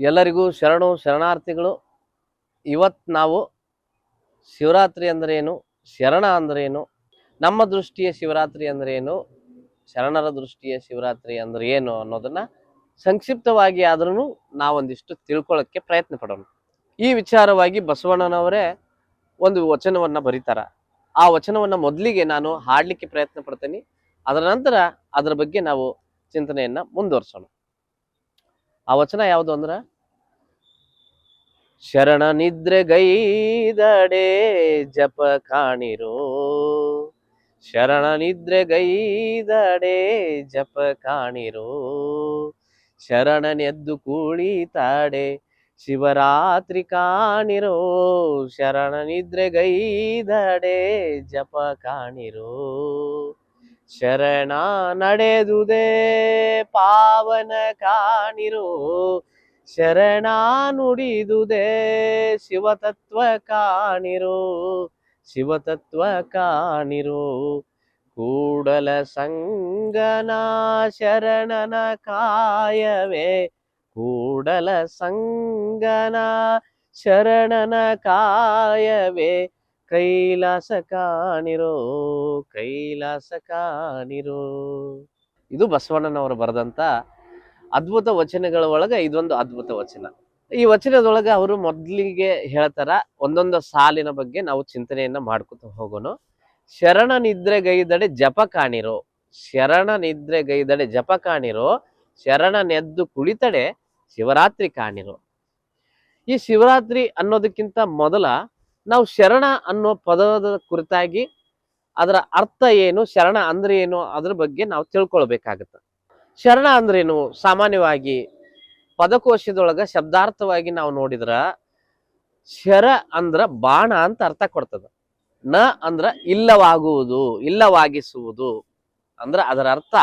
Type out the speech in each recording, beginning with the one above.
ಎಲ್ಲರಿಗೂ ಶರಣು ಶರಣಾರ್ಥಿಗಳು. ಇವತ್ತು ನಾವು ಶಿವರಾತ್ರಿ ಅಂದ್ರೆ ಏನು? ಶರಣ ಅಂದ್ರೆ ಏನು? ನಮ್ಮ ದೃಷ್ಟಿಯ ಶಿವರಾತ್ರಿ ಅಂದ್ರೆ ಏನು? ಶರಣರ ದೃಷ್ಟಿಯ ಶಿವರಾತ್ರಿ ಅಂದ್ರೆ ಏನು ಅನ್ನೋದನ್ನ ಸಂಕ್ಷಿಪ್ತವಾಗಿ ಆದ್ರೂ ನಾವೊಂದಿಷ್ಟು ತಿಳ್ಕೊಳ್ಳೋಕ್ಕೆ ಪ್ರಯತ್ನ ಪಡೋಣ. ಈ ವಿಚಾರವಾಗಿ ಬಸವಣ್ಣನವರೇ ಒಂದು ವಚನವನ್ನ ಬರೀತಾರ. ಆ ವಚನವನ್ನ ಮೊದಲಿಗೆ ನಾನು ಹಾಡಲಿಕ್ಕೆ ಪ್ರಯತ್ನ ಪಡ್ತೇನೆ. ಅದರ ನಂತರ ಅದರ ಬಗ್ಗೆ ನಾವು ಚಿಂತನೆಯನ್ನ ಮುಂದುವರ್ಸೋಣ. ಆ ವಚನ ಯಾವುದು ಅಂದ್ರ? ಶರಣ ನಿದ್ರೆ ಗೈದಡೆ ಜಪ ಕಾಣಿರೋ. ಶರಣ ನಿದ್ರೆ ಗೈದಡೆ ಜಪ ಕಾಣಿರೋ. ಶರಣನೆದ್ದು ಕೂಳಿತಾಡೆ ಶಿವರಾತ್ರಿ ಕಾಣಿರೋ. ಶರಣ ನಿದ್ರೆ ಗೈದಡೆ ಜಪ ಕಾಣಿರೋ. ಶರಣ ನಡೆದುದೇ ಪಾವನ ಕಾಣಿರೋ. ಶರಣ ನುಡಿದುದೇ ಶಿವತತ್ವ ಕಾಣಿರೋ. ಶಿವತತ್ವ ಕಾಣಿರೋ. ಕೂಡಲ ಸಂಗನ ಶರಣನ ಕಾಯವೇ. ಕೂಡಲ ಸಂಗನ ಶರಣನ ಕಾಯವೇ. ಕೈಲಾಸ ಕಾಣಿರೋ ಕೈಲಾಸ ಕಾಣಿರೋ. ಇದು ಬಸವಣ್ಣನವರು ಬರೆದಂತ ಅದ್ಭುತ ವಚನಗಳ ಒಳಗೆ ಇದೊಂದು ಅದ್ಭುತ ವಚನ. ಈ ವಚನದೊಳಗೆ ಅವರು ಮೊದಲಿಗೆ ಹೇಳ್ತಾರ, ಒಂದೊಂದು ಸಾಲಿನ ಬಗ್ಗೆ ನಾವು ಚಿಂತನೆಯನ್ನ ಮಾಡ್ಕೊತ ಹೋಗೋಣ. ಶರಣ ನಿದ್ರೆಗೈದಡೆ ಜಪ ಕಾಣಿರೋ, ಶರಣ ನಿದ್ರೆಗೈದಡೆ ಜಪ ಕಾಣಿರೋ ಶರಣನೆದ್ದು ಕುಳಿತಡೆ ಶಿವರಾತ್ರಿ ಕಾಣಿರೋ. ಈ ಶಿವರಾತ್ರಿ ಅನ್ನೋದಕ್ಕಿಂತ ಮೊದಲ ನಾವು ಶರಣ ಅನ್ನೋ ಪದದ ಕುರಿತಾಗಿ ಅದರ ಅರ್ಥ ಏನು, ಶರಣ ಅಂದ್ರೆ ಏನು ಅದ್ರ ಬಗ್ಗೆ ನಾವು ತಿಳ್ಕೊಳ್ಬೇಕಾಗತ್ತೆ. ಶರಣ ಅಂದ್ರೇನು? ಸಾಮಾನ್ಯವಾಗಿ ಪದಕೋಶದೊಳಗ ಶಬ್ದಾರ್ಥವಾಗಿ ನಾವು ನೋಡಿದ್ರ ಶರ ಅಂದ್ರ ಬಾಣ ಅಂತ ಅರ್ಥ ಕೊಡ್ತದ. ನ ಅಂದ್ರ ಇಲ್ಲವಾಗುವುದು, ಇಲ್ಲವಾಗಿಸುವುದು ಅಂದ್ರ ಅದರ ಅರ್ಥ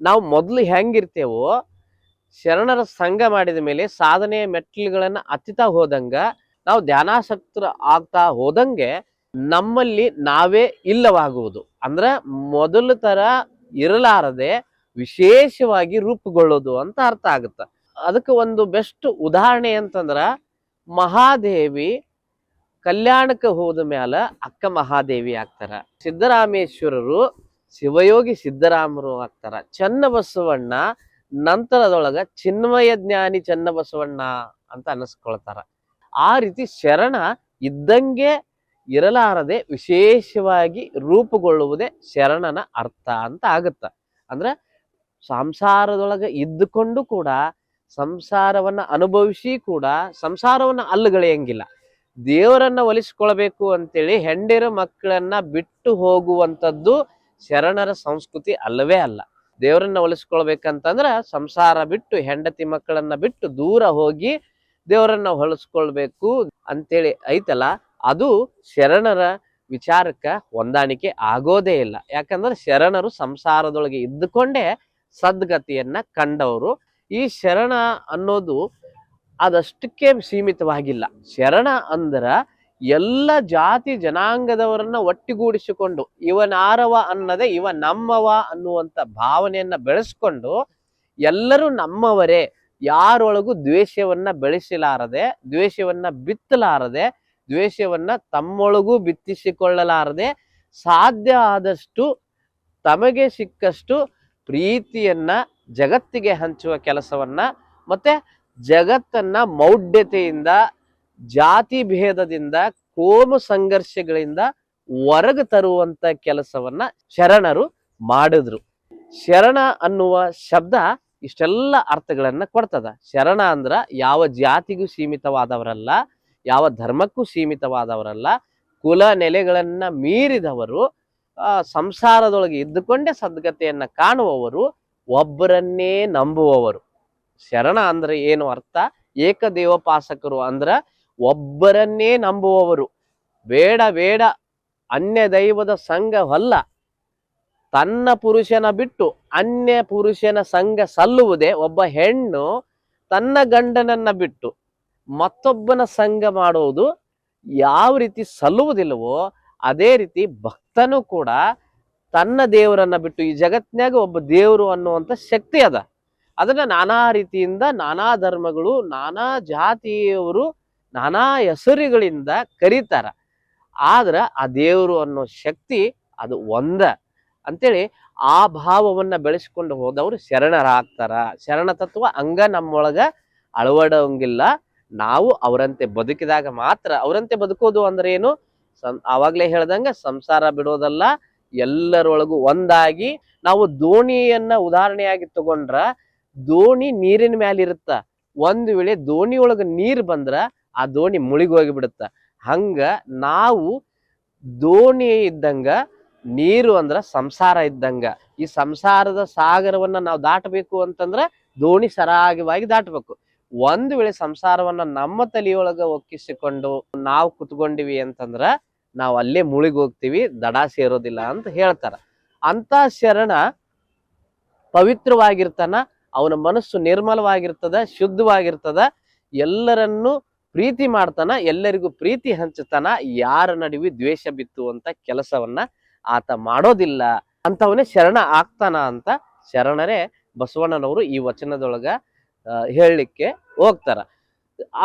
ನಾವು ಮೊದಲು ಹೆಂಗಿರ್ತೇವೋ, ಶರಣರ ಸಂಘ ಮಾಡಿದ ಮೇಲೆ ಸಾಧನೆಯ ಮೆಟ್ಟಿಲುಗಳನ್ನ ಹತ್ತಿತಾ ಹೋದಂಗ ನಾವು ಧ್ಯಾನಾಸಕ್ತರ ಆಗ್ತಾ ಹೋದಂಗೆ ನಮ್ಮಲ್ಲಿ ನಾವೇ ಇಲ್ಲವಾಗುವುದು. ಅಂದ್ರೆ ಮೊದಲು ತರ ಇರಲಾರದೆ ವಿಶೇಷವಾಗಿ ರೂಪುಗೊಳ್ಳೋದು ಅಂತ ಅರ್ಥ ಆಗುತ್ತೆ. ಅದಕ್ಕೆ ಒಂದು ಬೆಸ್ಟ್ ಉದಾಹರಣೆ ಅಂತಂದ್ರ ಮಹಾದೇವಿ ಕಲ್ಯಾಣಕ್ಕೆ ಹೋದ ಮೇಲೆ ಅಕ್ಕ ಮಹಾದೇವಿ ಆಗ್ತಾರ. ಸಿದ್ದರಾಮೇಶ್ವರರು ಶಿವಯೋಗಿ ಸಿದ್ದರಾಮರು ಆಗ್ತಾರ. ಚನ್ನಬಸವಣ್ಣ ನಂತರದೊಳಗ ಚಿನ್ಮಯ ಜ್ಞಾನಿ ಚನ್ನಬಸವಣ್ಣ ಅಂತ ಅನಿಸ್ಕೊಳ್ತಾರ. ಆ ರೀತಿ ಶರಣ ಇದ್ದಂಗೆ ಇರಲಾರದೆ ವಿಶೇಷವಾಗಿ ರೂಪುಗೊಳ್ಳುವುದೇ ಶರಣನ ಅರ್ಥ ಅಂತ ಆಗುತ್ತ. ಅಂದ್ರ ಸಂಸಾರದೊಳಗೆ ಇದ್ದುಕೊಂಡು ಕೂಡ ಸಂಸಾರವನ್ನ ಅನುಭವಿಸಿ ಕೂಡ ಸಂಸಾರವನ್ನ ಅಲ್ಲುಗಳೆಯಂಗಿಲ್ಲ ದೇವರನ್ನ ಒಲಿಸ್ಕೊಳ್ಬೇಕು ಅಂತೇಳಿ ಹೆಂಡಿರ ಮಕ್ಕಳನ್ನ ಬಿಟ್ಟು ಹೋಗುವಂಥದ್ದು ಶರಣರ ಸಂಸ್ಕೃತಿ ಅಲ್ಲವೇ ಅಲ್ಲ. ದೇವರನ್ನ ಒಲಿಸ್ಕೊಳ್ಬೇಕಂತಂದ್ರ ಸಂಸಾರ ಬಿಟ್ಟು ಹೆಂಡತಿ ಮಕ್ಕಳನ್ನ ಬಿಟ್ಟು ದೂರ ಹೋಗಿ ದೇವರನ್ನ ಹೊಲಿಸ್ಕೊಳ್ಬೇಕು ಅಂತೇಳಿ ಐತಲ್ಲ, ಅದು ಶರಣರ ವಿಚಾರಕ್ಕ ಹೊಂದಾಣಿಕೆ ಆಗೋದೇ ಇಲ್ಲ. ಯಾಕಂದ್ರೆ ಶರಣರು ಸಂಸಾರದೊಳಗೆ ಇದ್ದುಕೊಂಡೇ ಸದ್ಗತಿಯನ್ನ ಕಂಡವರು. ಈ ಶರಣ ಅನ್ನೋದು ಅದಷ್ಟಕ್ಕೆ ಸೀಮಿತವಾಗಿಲ್ಲ. ಶರಣ ಅಂದ್ರ ಎಲ್ಲ ಜಾತಿ ಜನಾಂಗದವರನ್ನ ಒಟ್ಟಿಗೂಡಿಸಿಕೊಂಡು ಇವನಾರವ ಅನ್ನದೆ ಇವ ನಮ್ಮವ ಅನ್ನುವಂತ ಭಾವನೆಯನ್ನ ಬೆಳೆಸ್ಕೊಂಡು ಎಲ್ಲರೂ ನಮ್ಮವರೇ ಯಾರೊಳಗೂ ದ್ವೇಷವನ್ನ ಬೆಳೆಸಲಾರದೆ, ದ್ವೇಷವನ್ನ ಬಿತ್ತಲಾರದೆ, ದ್ವೇಷವನ್ನ ತಮ್ಮೊಳಗೂ ಬಿತ್ತಿಸಿಕೊಳ್ಳಲಾರದೆ ಸಾಧ್ಯ ಆದಷ್ಟು, ತಮಗೆ ಸಿಕ್ಕಷ್ಟು ಪ್ರೀತಿಯನ್ನ ಜಗತ್ತಿಗೆ ಹಂಚುವ ಕೆಲಸವನ್ನ ಮತ್ತೆ ಜಗತ್ತನ್ನ ಮೌಢ್ಯತೆಯಿಂದ, ಜಾತಿ ಭೇದದಿಂದ, ಕೋಮು ಸಂಘರ್ಷಗಳಿಂದ ಹೊರಗೆ ತರುವಂತ ಕೆಲಸವನ್ನ ಶರಣರು ಮಾಡಿದ್ರು. ಶರಣ ಅನ್ನುವ ಶಬ್ದ ಇಷ್ಟೆಲ್ಲ ಅರ್ಥಗಳನ್ನ ಕೊಡ್ತದ. ಶರಣ ಅಂದ್ರ ಯಾವ ಜಾತಿಗೂ ಸೀಮಿತವಾದವರಲ್ಲ, ಯಾವ ಧರ್ಮಕ್ಕೂ ಸೀಮಿತವಾದವರಲ್ಲ, ಕುಲ ನೆಲೆಗಳನ್ನ ಮೀರಿದವರು ಸಂಸಾರದೊಳಗೆ ಇದ್ದುಕೊಂಡೇ ಸದ್ಗತೆಯನ್ನ ಕಾಣುವವರು, ಒಬ್ಬರನ್ನೇ ನಂಬುವವರು. ಶರಣ ಅಂದ್ರೆ ಏನು ಅರ್ಥ? ಏಕದೇವೋಪಾಸಕರು ಅಂದ್ರ ಒಬ್ಬರನ್ನೇ ನಂಬುವವರು. ಬೇಡ ಬೇಡ ಅನ್ಯ ದೈವದ ಸಂಘವಲ್ಲ. ತನ್ನ ಪುರುಷನ ಬಿಟ್ಟು ಅನ್ಯ ಪುರುಷನ ಸಂಘ ಸಲ್ಲುವುದೇ ಒಬ್ಬ ಹೆಣ್ಣು ತನ್ನ ಗಂಡನನ್ನ ಬಿಟ್ಟು ಮತ್ತೊಬ್ಬನ ಸಂಘ ಮಾಡುವುದು ಯಾವ ರೀತಿ ಸಲ್ಲುವುದಿಲ್ಲವೋ ಅದೇ ರೀತಿ ಭಕ್ತನು ಕೂಡ ತನ್ನ ದೇವರನ್ನ ಬಿಟ್ಟು ಈ ಜಗತ್ನಾಗ ಒಬ್ಬ ದೇವರು ಅನ್ನುವಂತ ಶಕ್ತಿ ಅದ. ಅದನ್ನ ನಾನಾ ರೀತಿಯಿಂದ ನಾನಾ ಧರ್ಮಗಳು, ನಾನಾ ಜಾತಿಯವರು, ನಾನಾ ಹೆಸರುಗಳಿಂದ ಕರೀತಾರ. ಆದ್ರ ಆ ದೇವರು ಅನ್ನೋ ಶಕ್ತಿ ಅದು ಒಂದ. ಅಂತೇಳಿ ಆ ಭಾವವನ್ನ ಬೆಳೆಸ್ಕೊಂಡು ಹೋದವರು ಶರಣರಾಗ್ತಾರ. ಶರಣ ತತ್ವ ಅಂಗ ನಮ್ಮೊಳಗ ಅಳವಡಂಗಿಲ್ಲ. ನಾವು ಅವರಂತೆ ಬದುಕಿದಾಗ ಮಾತ್ರ ಅವರಂತೆ ಬದುಕೋದು ಅಂದ್ರೆ ಏನು? ಸಂ ಆವಾಗ್ಲೇ ಹೇಳ್ದಂಗ ಸಂಸಾರ ಬಿಡೋದಲ್ಲ, ಎಲ್ಲರೊಳಗೂ ಒಂದಾಗಿ ನಾವು ದೋಣಿಯನ್ನ ಉದಾಹರಣೆಯಾಗಿ ತಗೊಂಡ್ರ ದೋಣಿ ನೀರಿನ ಮ್ಯಾಲಿರುತ್ತ ಒಂದು ವೇಳೆ ದೋಣಿ ಒಳಗೆ ನೀರ್ ಬಂದ್ರ ಆ ದೋಣಿ ಮುಳುಗಿ ಬಿಡುತ್ತ ಹಂಗ ನಾವು ದೋಣಿ ಇದ್ದಂಗ ನೀರು ಅಂದ್ರ ಸಂಸಾರ ಇದ್ದಂಗ. ಈ ಸಂಸಾರದ ಸಾಗರವನ್ನ ನಾವು ದಾಟಬೇಕು ಅಂತಂದ್ರ ದೋಣಿ ಸರಾಗವಾಗಿ ದಾಟಬೇಕು. ಒಂದು ವೇಳೆ ಸಂಸಾರವನ್ನ ನಮ್ಮ ತಲೆಯೊಳಗ ಒಕ್ಕಿಸಿಕೊಂಡು ನಾವು ಕುತ್ಕೊಂಡಿವಿ ಅಂತಂದ್ರ ನಾವು ಅಲ್ಲೇ ಮುಳುಗಿ ಹೋಗ್ತೀವಿ ದಡ ಸೇರೋದಿಲ್ಲ ಅಂತ ಹೇಳ್ತಾರ. ಅಂತ ಶರಣ ಪವಿತ್ರವಾಗಿರ್ತಾನ, ಅವನ ಮನಸ್ಸು ನಿರ್ಮಲವಾಗಿರ್ತದ, ಶುದ್ಧವಾಗಿರ್ತದ, ಎಲ್ಲರನ್ನು ಪ್ರೀತಿ ಮಾಡ್ತಾನ, ಎಲ್ಲರಿಗೂ ಪ್ರೀತಿ ಹಂಚುತ್ತಾನ ಯಾರ ನಡುವೆ ದ್ವೇಷ ಬಿತ್ತುವಂತ ಕೆಲಸವನ್ನ ಆತ ಮಾಡೋದಿಲ್ಲ. ಅಂತವನೇ ಶರಣ ಆಗ್ತಾನ ಅಂತ ಶರಣರೇ ಬಸವಣ್ಣನವರು ಈ ವಚನದೊಳಗ ಹೇಳಲಿಕ್ಕೆ ಹೋಗ್ತಾರ.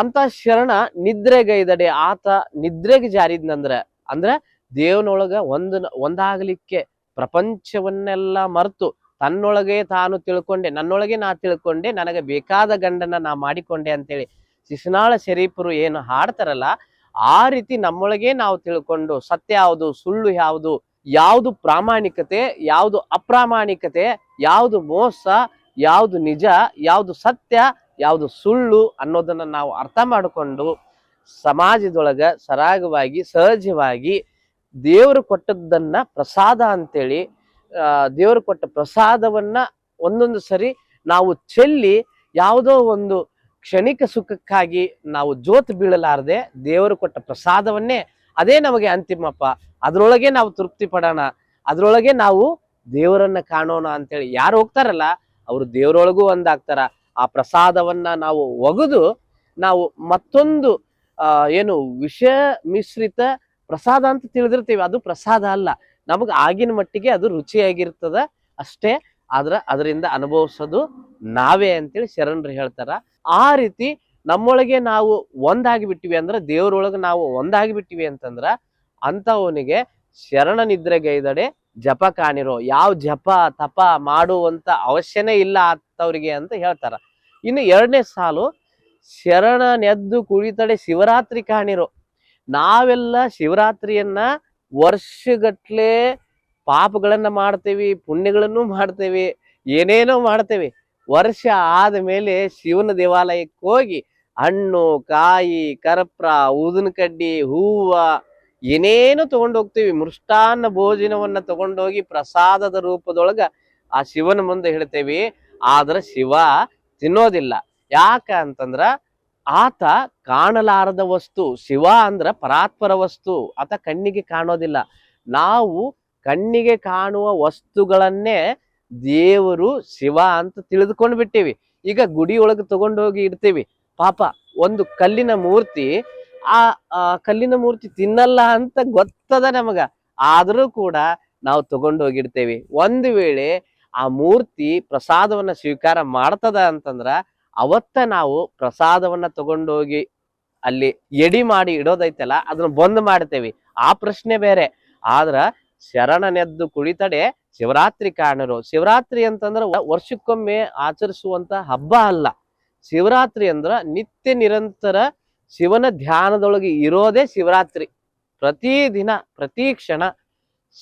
ಅಂತ ಶರಣ ನಿದ್ರೆಗೈದಡೆ ಆತ ನಿದ್ರೆಗೆ ಜಾರಿದ್ನಂದ್ರ, ಅಂದ್ರ ದೇವನೊಳಗ ಒಂದ್ ಒಂದಾಗ್ಲಿಕ್ಕೆ ಪ್ರಪಂಚವನ್ನೆಲ್ಲ ಮರೆತು, ತನ್ನೊಳಗೆ ತಾನು ತಿಳ್ಕೊಂಡೆ, ನನ್ನೊಳಗೆ ನಾ ತಿಳ್ಕೊಂಡೆ, ನನಗೆ ಬೇಕಾದ ಗಂಡನ ನಾ ಮಾಡಿಕೊಂಡೆ ಅಂತೇಳಿ ಶಿಶುನಾಳ ಶರೀಫರು ಏನು ಹಾಡ್ತಾರಲ್ಲ, ಆ ರೀತಿ ನಮ್ಮೊಳಗೆ ನಾವು ತಿಳ್ಕೊಂಡು ಸತ್ಯ ಯಾವುದು, ಸುಳ್ಳು ಯಾವುದು ಯಾವುದು ಪ್ರಾಮಾಣಿಕತೆ, ಯಾವುದು ಅಪ್ರಾಮಾಣಿಕತೆ, ಯಾವುದು ಮೋಸ, ಯಾವುದು ನಿಜ, ಯಾವುದು ಸತ್ಯ, ಯಾವುದು ಸುಳ್ಳು ಅನ್ನೋದನ್ನು ನಾವು ಅರ್ಥ ಮಾಡಿಕೊಂಡು ಸಮಾಜದೊಳಗೆ ಸರಾಗವಾಗಿ, ಸಹಜವಾಗಿ ದೇವರು ಕೊಟ್ಟದ್ದನ್ನ ಪ್ರಸಾದ ಅಂತೇಳಿ ದೇವರು ಕೊಟ್ಟ ಪ್ರಸಾದವನ್ನ ಒಂದೊಂದು ಸರಿ ನಾವು ಚೆಲ್ಲಿ ಯಾವುದೋ ಒಂದು ಕ್ಷಣಿಕ ಸುಖಕ್ಕಾಗಿ ನಾವು ಜೋತು ಬೀಳಲಾರದೆ ದೇವರು ಕೊಟ್ಟ ಪ್ರಸಾದವನ್ನೇ ಅದೇ ನಮಗೆ ಅಂತಿಮಪ್ಪ ಅದ್ರೊಳಗೆ ನಾವು ತೃಪ್ತಿ ಪಡೋಣ, ಅದ್ರೊಳಗೆ ನಾವು ದೇವರನ್ನ ಕಾಣೋಣ ಅಂತೇಳಿ. ಯಾರು ಹೋಗ್ತಾರಲ್ಲ, ಅವರು ದೇವರೊಳಗೂ ಒಂದಾಗ್ತಾರ. ಆ ಪ್ರಸಾದವನ್ನ ನಾವು ಒಗೆದು ನಾವು ಮತ್ತೊಂದು ಏನು ವಿಷ ಮಿಶ್ರಿತ ಪ್ರಸಾದ ಅಂತ ತಿಳಿದಿರ್ತೀವಿ. ಅದು ಪ್ರಸಾದ ಅಲ್ಲ. ನಮಗೆ ಆಗಿನ ಮಟ್ಟಿಗೆ ಅದು ರುಚಿಯಾಗಿರ್ತದ ಅಷ್ಟೇ. ಆದ್ರ ಅದರಿಂದ ಅನುಭವಿಸೋದು ನಾವೇ ಅಂತೇಳಿ ಶರಣರು ಹೇಳ್ತಾರ. ಆ ರೀತಿ ನಮ್ಮೊಳಗೆ ನಾವು ಒಂದಾಗಿ ಬಿಟ್ಟಿವಿ ಅಂದ್ರೆ ದೇವರೊಳಗೆ ನಾವು ಒಂದಾಗಿ ಬಿಟ್ಟಿವಿ ಅಂತಂದ್ರ ಅಂತವನಿಗೆ ಶರಣ ನಿದ್ರೆಗೈದಡೆ ಜಪ ಕಾಣಿರೋ, ಯಾವ ಜಪ ತಪ ಮಾಡುವಂತ ಅವಶ್ಯನೇ ಇಲ್ಲ ಅಂತವ್ರಿಗೆ ಅಂತ ಹೇಳ್ತಾರ. ಇನ್ನು ಎರಡನೇ ಸಾಲು ಶರಣನೆದ್ದು ಕುಳಿತಡೆ ಶಿವರಾತ್ರಿ ಕಾಣಿರೋ. ನಾವೆಲ್ಲ ಶಿವರಾತ್ರಿಯನ್ನ ವರ್ಷಗಟ್ಲೆ ಪಾಪಗಳನ್ನ ಮಾಡ್ತೇವಿ, ಪುಣ್ಯಗಳನ್ನು ಮಾಡ್ತೇವಿ, ಏನೇನೋ ಮಾಡ್ತೇವಿ. ವರ್ಷ ಆದ ಮೇಲೆ ಶಿವನ ದೇವಾಲಯಕ್ಕೆ ಹೋಗಿ ಹಣ್ಣು, ಕಾಯಿ, ಕರ್ಪ್ರ ಊದಿನ ಕಡ್ಡಿ ಹೂವ ಏನೇನು ತಗೊಂಡೋಗ್ತೀವಿ, ಮೃಷ್ಟಾನ್ನ ಭೋಜನವನ್ನ ತಗೊಂಡೋಗಿ ಪ್ರಸಾದದ ರೂಪದೊಳಗ ಆ ಶಿವನ ಮುಂದೆ ಹೇಳ್ತೇವಿ, ಆದ್ರ ಶಿವ ತಿನ್ನೋದಿಲ್ಲ. ಯಾಕ ಅಂತಂದ್ರ ಆತ ಕಾಣಲಾರದ ವಸ್ತು, ಶಿವ ಅಂದ್ರ ಪರಾತ್ಪರ ವಸ್ತು, ಆತ ಕಣ್ಣಿಗೆ ಕಾಣೋದಿಲ್ಲ. ನಾವು ಕಣ್ಣಿಗೆ ಕಾಣುವ ವಸ್ತುಗಳನ್ನೇ ದೇವರು ಶಿವ ಅಂತ ತಿಳಿದುಕೊಂಡು ಬಿಟ್ಟಿವಿ ಈಗ ಗುಡಿಯೊಳಗೆ ತಗೊಂಡೋಗಿ ಇಡ್ತೀವಿ. ಪಾಪ, ಒಂದು ಕಲ್ಲಿನ ಮೂರ್ತಿ ಆ ಕಲ್ಲಿನ ಮೂರ್ತಿ ತಿನ್ನಲ್ಲ ಅಂತ ಗೊತ್ತದ ನಮಗ. ಆದರೂ ಕೂಡ ನಾವು ತಗೊಂಡೋಗಿಡ್ತೇವಿ ಒಂದು ವೇಳೆ ಆ ಮೂರ್ತಿ ಪ್ರಸಾದವನ್ನ ಸ್ವೀಕಾರ ಮಾಡ್ತದ ಅಂತಂದ್ರ ಅವತ್ತ ನಾವು ಪ್ರಸಾದವನ್ನ ತಗೊಂಡೋಗಿ ಅಲ್ಲಿ ಎಡಿ ಮಾಡಿ ಇಡೋದೈತಲ್ಲ, ಅದನ್ನ ಬಂದ್ ಮಾಡ್ತೇವೆ. ಆ ಪ್ರಶ್ನೆ ಬೇರೆ. ಆದ್ರ ಶರಣನೆದ್ದು ಕುಳಿತಡೆ ಶಿವರಾತ್ರಿ ಕಾಣರು. ಶಿವರಾತ್ರಿ ಅಂತಂದ್ರ ವರ್ಷಕ್ಕೊಮ್ಮೆ ಆಚರಿಸುವಂತ ಹಬ್ಬ ಅಲ್ಲ. ಶಿವರಾತ್ರಿ ಅಂದ್ರ ನಿತ್ಯ ನಿರಂತರ ಶಿವನ ಧ್ಯಾನದೊಳಗೆ ಇರೋದೇ ಶಿವರಾತ್ರಿ. ಪ್ರತಿ ದಿನ, ಪ್ರತಿ ಕ್ಷಣ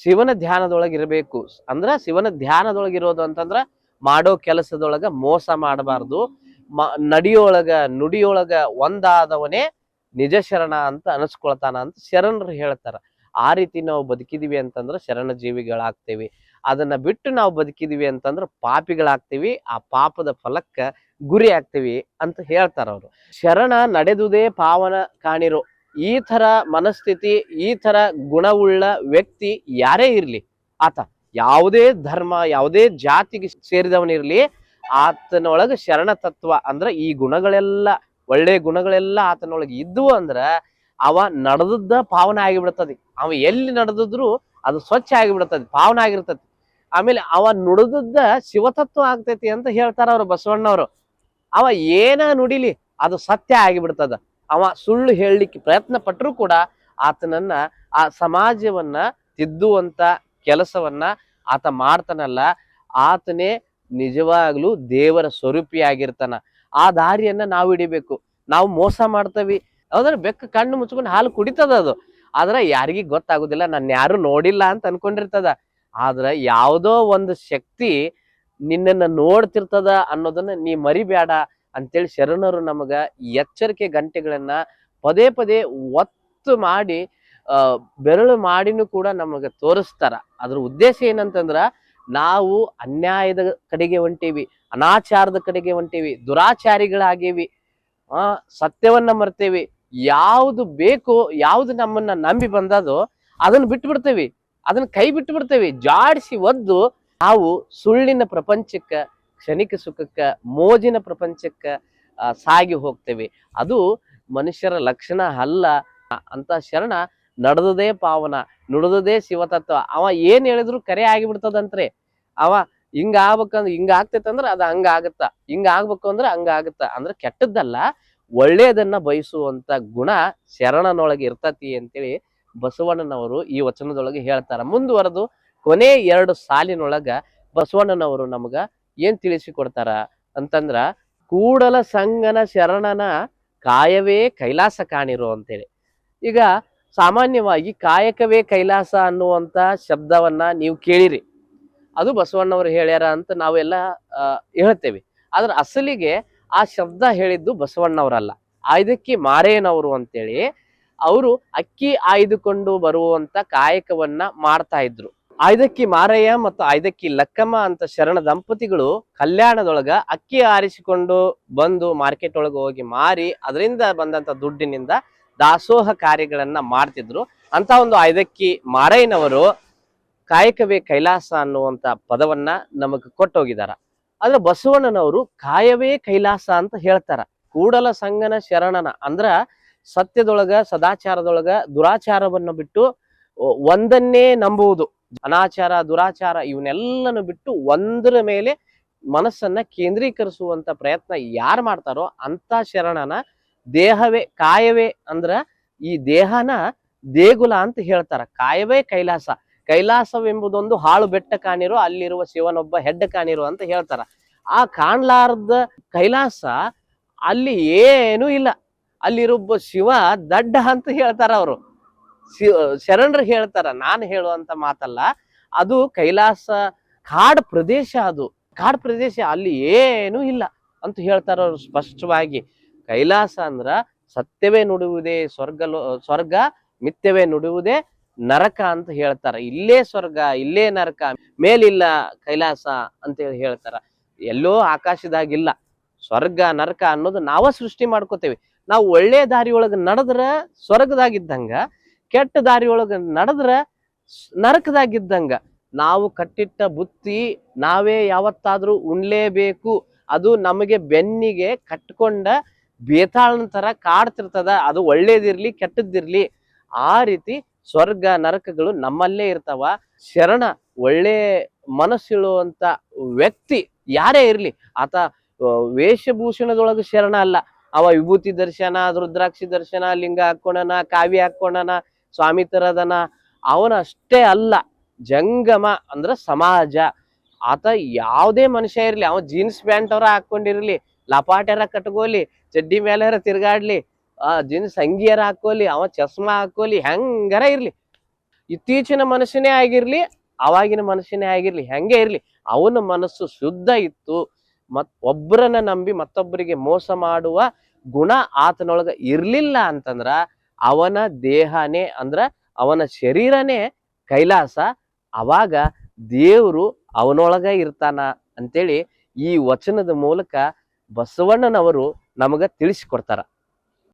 ಶಿವನ ಧ್ಯಾನದೊಳಗೆ ಇರಬೇಕು. ಅಂದ್ರ ಶಿವನ ಧ್ಯಾನದೊಳಗೆ ಇರೋದು ಅಂತಂದ್ರ ಮಾಡೋ ಕೆಲಸದೊಳಗ ಮೋಸ ಮಾಡಬಾರ್ದು. ಮ, ನಡಿಯೊಳಗ, ನುಡಿಯೊಳಗ ಒಂದಾದವನೇ ನಿಜ ಶರಣ ಅಂತ ಅನಿಸ್ಕೊಳ್ತಾನ ಅಂತ ಶರಣರು ಹೇಳ್ತಾರ. ಆ ರೀತಿ ನಾವು ಬದುಕಿದೀವಿ ಅಂತಂದ್ರೆ ಶರಣ ಜೀವಿಗಳಾಗ್ತೇವಿ. ಅದನ್ನ ಬಿಟ್ಟು ನಾವು ಬದುಕಿದೀವಿ ಅಂತಂದ್ರೆ ಪಾಪಿಗಳಾಗ್ತೀವಿ. ಆ ಪಾಪದ ಫಲಕ್ಕ ಗುರಿ ಆಗ್ತೀವಿ ಅಂತ ಹೇಳ್ತಾರ ಅವರು. ಶರಣ ನಡೆದುದೇ ಪಾವನ ಕಾಣಿರೋ. ಈ ತರ ಮನಸ್ಥಿತಿ, ಈ ತರ ಗುಣವುಳ್ಳ ವ್ಯಕ್ತಿ ಯಾರೇ ಇರ್ಲಿ, ಆತ ಯಾವುದೇ ಧರ್ಮ, ಯಾವುದೇ ಜಾತಿಗೆ ಸೇರಿದವನಿರ್ಲಿ, ಆತನೊಳಗ ಶರಣ ತತ್ವ ಅಂದ್ರ ಈ ಗುಣಗಳೆಲ್ಲ, ಒಳ್ಳೆ ಗುಣಗಳೆಲ್ಲ ಆತನೊಳಗೆ ಇದ್ವು ಅಂದ್ರ ಅವ ನಡೆದದ್ದ ಪಾವನ ಆಗಿಬಿಡ್ತದೆ. ಅವ ಎಲ್ಲಿ ನಡೆದಿದ್ರು ಅದು ಸ್ವಚ್ಛ ಆಗಿಬಿಡ್ತದೆ, ಪಾವನ ಆಗಿರ್ತತಿ ಆಮೇಲೆ ಅವ ನುಡಿದದ್ದ ಶಿವತತ್ವ ಆಗ್ತೈತಿ ಅಂತ ಹೇಳ್ತಾರ ಅವ್ರು ಬಸವಣ್ಣವ್ರು. ಅವ ಏನ ನುಡಿಲಿ ಅದು ಸತ್ಯ ಆಗಿಬಿಡ್ತದ. ಅವ ಸುಳ್ಳು ಹೇಳಲಿಕ್ಕೆ ಪ್ರಯತ್ನ ಪಟ್ಟರು ಕೂಡ ಆತನನ್ನ, ಆ ಸಮಾಜವನ್ನ ತಿದ್ದುವಂತ ಕೆಲಸವನ್ನ ಆತ ಮಾಡ್ತಾನಲ್ಲ, ಆತನೇ ನಿಜವಾಗ್ಲೂ ದೇವರ ಸ್ವರೂಪಿಯಾಗಿರ್ತಾನ. ಆ ದಾರಿಯನ್ನ ನಾವು ಹಿಡಿಬೇಕು. ನಾವು ಮೋಸ ಮಾಡ್ತೇವಿ. ಆದ್ರೆ ಬೆಕ್ಕ ಕಣ್ಣು ಮುಚ್ಕೊಂಡು ಹಾಲು ಕುಡಿತದ ಅದು. ಆದ್ರೆ ಯಾರಿಗೆ ಗೊತ್ತಾಗುದಿಲ್ಲ. ನನ್ನ ಯಾರು ನೋಡಿಲ್ಲ ಅಂತ ಅನ್ಕೊಂಡಿರ್ತದ. ಆದ್ರೆ ಯಾವುದೋ ಒಂದು ಶಕ್ತಿ ನಿನ್ನನ್ನ ನೋಡ್ತಿರ್ತದ ಅನ್ನೋದನ್ನ ನೀ ಮರಿಬೇಡ ಅಂತೇಳಿ ಶರಣರು ನಮಗ ಎಚ್ಚರಿಕೆ ಗಂಟೆಗಳನ್ನ ಪದೇ ಪದೇ ಒತ್ತು ಮಾಡಿ ಬೆರಳು ಮಾಡಿನೂ ಕೂಡ ನಮಗೆ ತೋರಿಸ್ತಾರ. ಅದ್ರ ಉದ್ದೇಶ ಏನಂತಂದ್ರ ನಾವು ಅನ್ಯಾಯದ ಕಡೆಗೆ ಹೊಂಟೀವಿ, ಅನಾಚಾರದ ಕಡೆಗೆ ಹೊಂಟೀವಿ, ದುರಾಚಾರಿಗಳಾಗೇವಿ, ಆ, ಸತ್ಯವನ್ನ ಮರ್ತೇವಿ, ಯಾವುದು ಬೇಕು, ಯಾವ್ದು ನಮ್ಮನ್ನ ನಂಬಿ ಬಂದದೋ ಅದನ್ನ ಬಿಟ್ಟು ಬಿಡ್ತೇವಿ ಅದನ್ನ ಕೈ ಬಿಟ್ಟು ಬಿಡ್ತೇವಿ ಜಾಡಿಸಿ ಒದ್ದು ನಾವು ಸುಳ್ಳಿನ ಪ್ರಪಂಚಕ್ಕೆ, ಕ್ಷಣಿಕ ಸುಖಕ್ಕೆ, ಮೋಜಿನ ಪ್ರಪಂಚಕ್ಕೆ ಸಾಗಿ ಹೋಗ್ತೇವೆ. ಅದು ಮನುಷ್ಯರ ಲಕ್ಷಣ ಅಲ್ಲ. ಅಂತ ಶರಣ ನಡೆದದೇ ಪಾವನ, ನುಡಿದದೇ ಶಿವತತ್ವ. ಅವ ಏನ್ ಹೇಳಿದ್ರು ಕರೆ ಆಗಿಬಿಡ್ತದಂತ್ರಿ. ಅವ ಹಿಂಗ ಆಗ್ಬೇಕಂದ್ರೆ, ಹಿಂಗ ಆಗ್ತೈತಂದ್ರ ಅದ ಹಂಗ ಆಗತ್ತ. ಹಿಂಗ ಆಗ್ಬೇಕು ಅಂದ್ರೆ ಹಂಗ ಆಗತ್ತ. ಅಂದ್ರೆ ಕೆಟ್ಟದ್ದಲ್ಲ, ಒಳ್ಳೆಯದನ್ನ ಬಯಸುವಂತ ಗುಣ ಶರಣನೊಳಗೆ ಇರ್ತತಿ ಅಂತೇಳಿ ಬಸವಣ್ಣನವರು ಈ ವಚನದೊಳಗೆ ಹೇಳ್ತಾರ. ಮುಂದುವರೆದು ಕೊನೆ ಎರಡು ಸಾಲಿನೊಳಗ ಬಸವಣ್ಣನವರು ನಮಗ ಏನ್ ತಿಳಿಸಿಕೊಡ್ತಾರ ಅಂತಂದ್ರ, ಕೂಡಲ ಸಂಗನ ಶರಣನ ಕಾಯವೇ ಕೈಲಾಸ ಕಾಣಿರೋ ಅಂತೇಳಿ. ಈಗ ಸಾಮಾನ್ಯವಾಗಿ ಕಾಯಕವೇ ಕೈಲಾಸ ಅನ್ನುವಂತ ಶಬ್ದವನ್ನ ನೀವು ಕೇಳಿರಿ. ಅದು ಬಸವಣ್ಣವರು ಹೇಳ್ಯಾರ ಅಂತ ನಾವೆಲ್ಲ ಹೇಳ್ತೇವೆ ಆದ್ರೆ ಅಸಲಿಗೆ ಆ ಶಬ್ದ ಹೇಳಿದ್ದು ಬಸವಣ್ಣವರಲ್ಲ. ಆಯ್ದಕ್ಕಿ ಮಾರೇನವರು ಅಂತೇಳಿ, ಅವರು ಅಕ್ಕಿ ಆಯ್ದುಕೊಂಡು ಬರುವಂತ ಕಾಯಕವನ್ನ ಮಾಡ್ತಾ ಇದ್ರು. ಆಯ್ದಕ್ಕಿ ಮಾರಯ್ಯ ಮತ್ತು ಆಯ್ದಕ್ಕಿ ಲಕ್ಕಮ್ಮ ಅಂತ ಶರಣ ದಂಪತಿಗಳು ಕಲ್ಯಾಣದೊಳಗ ಅಕ್ಕಿ ಆರಿಸಿಕೊಂಡು ಬಂದು ಮಾರ್ಕೆಟ್ ಒಳಗೆ ಹೋಗಿ ಮಾರಿ ಅದರಿಂದ ಬಂದಂತ ದುಡ್ಡಿನಿಂದ ದಾಸೋಹ ಕಾರ್ಯಗಳನ್ನ ಮಾಡ್ತಿದ್ರು. ಅಂತ ಒಂದು ಆಯ್ದಕ್ಕಿ ಮಾರಯ್ಯನವರು ಕಾಯಕವೇ ಕೈಲಾಸ ಅನ್ನುವಂತ ಪದವನ್ನ ನಮಗ್ ಕೊಟ್ಟೋಗಿದಾರ. ಆದ್ರೆ ಬಸವಣ್ಣನವರು ಕಾಯವೇ ಕೈಲಾಸ ಅಂತ ಹೇಳ್ತಾರ. ಕೂಡಲ ಸಂಗನ ಶರಣನ ಅಂದ್ರ ಸತ್ಯದೊಳಗ ಸದಾಚಾರದೊಳಗ ದುರಾಚಾರವನ್ನು ಬಿಟ್ಟು ಒಂದನ್ನೇ ನಂಬುವುದು. ಅನಾಚಾರ, ದುರಾಚಾರ ಇವನ್ನೆಲ್ಲನು ಬಿಟ್ಟು ಒಂದರ ಮೇಲೆ ಮನಸ್ಸನ್ನ ಕೇಂದ್ರೀಕರಿಸುವಂತ ಪ್ರಯತ್ನ ಯಾರು ಮಾಡ್ತಾರೋ ಅಂತ ಶರಣನ ದೇಹವೇ, ಕಾಯವೇ ಅಂದ್ರ ಈ ದೇಹನ ದೇಗುಲ ಅಂತ ಹೇಳ್ತಾರ. ಕಾಯವೇ ಕೈಲಾಸ. ಕೈಲಾಸವೆಂಬುದೊಂದು ಹಾಳು ಬೆಟ್ಟ ಕಾಣಿರೋ ಅಲ್ಲಿರುವ ಶಿವನೊಬ್ಬ ಹೆಡ್ಡ ಕಾಣಿರೋ ಅಂತ ಹೇಳ್ತಾರ. ಆ ಕಾಣ್ಲಾರ್ದ ಕೈಲಾಸ ಅಲ್ಲಿ ಏನೂ ಇಲ್ಲ. ಅಲ್ಲಿರೊಬ್ಬ ಶಿವ ದಡ್ಡ ಅಂತ ಹೇಳ್ತಾರ ಅವರು. ಶರಣರು ಹೇಳ್ತಾರ, ನಾನ್ ಹೇಳುವಂತ ಮಾತಲ್ಲ, ಅದು ಕೈಲಾಸ ಕಾಡ್ ಪ್ರದೇಶ ಅದು. ಕಾಡ್ ಪ್ರದೇಶ ಅಲ್ಲಿ ಏನು ಇಲ್ಲ ಅಂತ ಹೇಳ್ತಾರ ಅವ್ರು ಸ್ಪಷ್ಟವಾಗಿ. ಕೈಲಾಸ ಅಂದ್ರ ಸತ್ಯವೇ ನುಡುವುದೇ ಸ್ವರ್ಗ ಸ್ವರ್ಗ ಮಿಥ್ಯವೇ ನುಡುವುದೇ ನರಕ ಅಂತ ಹೇಳ್ತಾರ. ಇಲ್ಲೇ ಸ್ವರ್ಗ, ಇಲ್ಲೇ ನರಕ, ಮೇಲಿಲ್ಲ ಕೈಲಾಸ ಅಂತ ಹೇಳಿ ಹೇಳ್ತಾರ. ಎಲ್ಲೋ ಆಕಾಶದಾಗಿಲ್ಲ. ಸ್ವರ್ಗ, ನರಕ ಅನ್ನೋದು ನಾವ ಸೃಷ್ಟಿ ಮಾಡ್ಕೋತೇವಿ. ನಾವು ಒಳ್ಳೆ ದಾರಿಯೊಳಗ ನಡೆದ್ರ ಸ್ವರ್ಗದಾಗಿದ್ದಂಗ ಕೆಟ್ಟ ದಾರಿಯೊಳಗೆ ನಡೆದ್ರ ನರಕದಾಗಿದ್ದಂಗ. ನಾವು ಕಟ್ಟಿಟ್ಟ ಬುತ್ತಿ ನಾವೇ ಯಾವತ್ತಾದ್ರೂ ಉಣ್ಲೇಬೇಕು. ಅದು ನಮಗೆ ಬೆನ್ನಿಗೆ ಕಟ್ಕೊಂಡ ಬೇತಾಳನ ತರ ಕಾಡ್ತಿರ್ತದ. ಅದು ಒಳ್ಳೇದಿರ್ಲಿ, ಕೆಟ್ಟದ್ದಿರ್ಲಿ. ಆ ರೀತಿ ಸ್ವರ್ಗ ನರಕಗಳು ನಮ್ಮಲ್ಲೇ ಇರ್ತಾವ. ಶರಣ ಒಳ್ಳೆ ಮನಸ್ಸಿಳುವಂತ ವ್ಯಕ್ತಿ ಯಾರೇ ಇರ್ಲಿ, ಆತ ವೇಷಭೂಷಣದೊಳಗೆ ಶರಣ ಅಲ್ಲ. ಅವ ವಿಭೂತಿ ದರ್ಶನ, ರುದ್ರಾಕ್ಷಿ ದರ್ಶನ, ಲಿಂಗ ಹಾಕೊಂಡನ ಕಾವಿ ಹಾಕ್ಕೊಂಡನ ಸ್ವಾಮಿ ತರದನ ಅವನು ಅಲ್ಲ, ಜಂಗಮ ಅಂದ್ರ ಸಮಾಜ. ಆತ ಯಾವುದೇ ಮನುಷ್ಯ ಇರ್ಲಿ, ಅವ ಜೀನ್ಸ್ ಪ್ಯಾಂಟ್ ಅವರ ಹಾಕೊಂಡಿರ್ಲಿ ಲಪಾಟೆರ ಕಟ್ಕೋಲಿ, ಚಡ್ಡಿ ಮೇಲೆರ ತಿರ್ಗಾಡ್ಲಿ, ಆ ಜೀನ್ಸ್ ಅಂಗಿಯರ ಹಾಕೋಲಿ ಅವ ಚಸ್ಮಾ ಹಾಕೋಲಿ ಹೆಂಗರ ಇರ್ಲಿ. ಇತ್ತೀಚಿನ ಮನುಷ್ಯನೇ ಆಗಿರ್ಲಿ, ಅವಾಗಿನ ಮನುಷ್ಯನೇ ಆಗಿರ್ಲಿ, ಹೆಂಗೆ ಇರ್ಲಿ, ಅವನ ಮನಸ್ಸು ಶುದ್ಧ ಇತ್ತು. ಮತ್ ಒಬ್ಬರನ್ನ ನಂಬಿ ಮತ್ತೊಬ್ಬರಿಗೆ ಮೋಸ ಮಾಡುವ ಗುಣ ಆತನೊಳಗ ಇರ್ಲಿಲ್ಲ ಅಂತಂದ್ರ ಅವನ ದೇಹನೇ ಅಂದ್ರ ಅವನ ಶರೀರನೇ ಕೈಲಾಸ. ಅವಾಗ ದೇವರು ಅವನೊಳಗ ಇರ್ತಾನ ಅಂತೇಳಿ ಈ ವಚನದ ಮೂಲಕ ಬಸವಣ್ಣನವರು ನಮಗ ತಿಳಿಸಿಕೊಡ್ತಾರ.